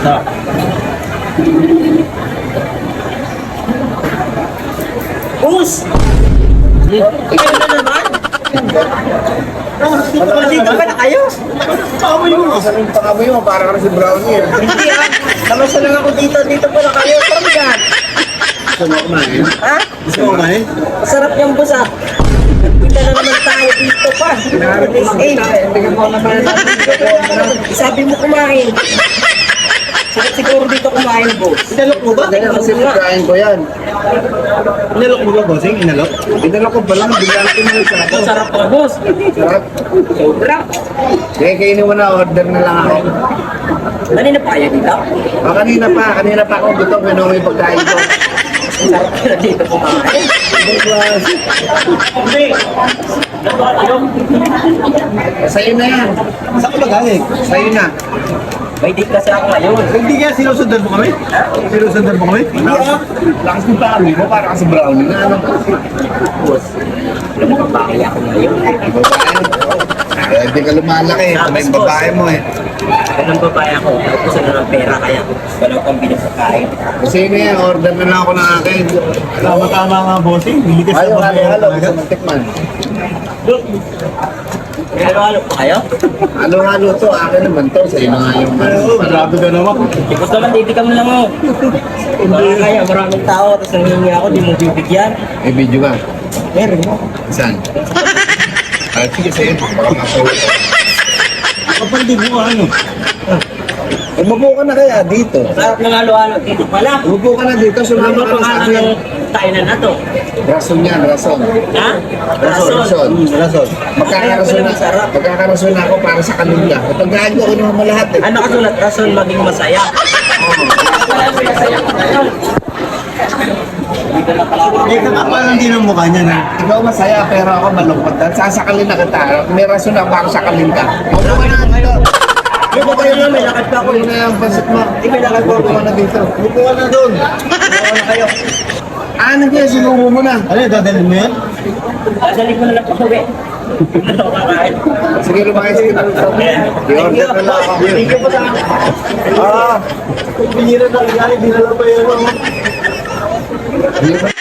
Bus! Ikaw na naman? Dito pa na kayo? Masaling pa kami mo, para ka na si Brownie. Hindi ah. Namasa lang ako dito. Dito pa na kayo. Parang yan. Gusto mo kumain? Ha? Gusto mo kumain? Masarap yung bus ah. Kita na naman tayo dito pa. Sabi mo kumain. Sakit siguro dito kumain, boss. Inalok mo ba? Kaya kasi pagkain ko yan. Inalok mo ba, bossing? Inalok? Inalok ko pa lang, bigla ko na sa ako. Sarap pa, boss. Sarap. Sobra. Kaya kainin mo na, order na lang ako. Kanina pa kayo dito? Ah, kanina pa, kanina pa ako gutom, kaya yung pagkain ko. Sarap ka na dito kumain. Sa'yo na yan. Saan ka ba galing? Sa'yo na. May date kasi ako ngayon. Hindi kaya sinusundan mo kami? Sinusundan mo kami? Hindi ah. Lakas ng pari mo, para ka sa brownie na ano. Boss, alam mo kung bakit ako ngayon? Babae. Eh, hindi ka lumalaki. Ito yung babae mo eh. Ganun babae ako. Tapos ano ng pera kaya wala akong pinagkakain. Kasi yun yan, order na lang ako ng akin. Tama-tama nga, bossing. Hindi kasi Ayaw, ako halo, halo. talaga. Gusto mong tikman. Halo-halo pa kayo? Halo-halo to, akin naman to. Sa'yo na nga yung Grabe ka naman. Tapos naman, titikam lang mo. Baka kaya maraming tao, tapos nangingi ako, di mo bibigyan. May video ka. Meron mo. Saan? Ah, sige sa'yo. Baka mapawala. Kapag di mo ano? Umupo ka na kaya dito. Sarap ng halo-halo dito pala. Umupo ka na dito. Sumama ka na sa akin. kainan na to? Rason yan, rason. Ha? Rason. Rason. Rason. Magkakarason na, Sarap. magkakarason na ako para sa kanila. Pagkain ko, kunin mo lahat eh. Ano kasulat? Rason maging masaya. Eh, kakapal lang din ang mukha niya na. Ikaw masaya pero ako malungkot. Sasakalin na kita. May rason na para sakalin ka. Umupo ka na dito. Yung ba kayo na, may lakad pa ako. Kunin na yung pansit mo. Hindi, may lakad pa ako. Na dito. Ka na doon. Ano na kayo? Ano kaya sinubo mo na? Ano yun, dadalhin mo yan? Dali ko na lang pa uwi. Ano kakain? Sige, lumakay sige. I-order na lang ako. Thank you po sa Ah, pinira na regalo, di na lang pa yun. Hindi ba-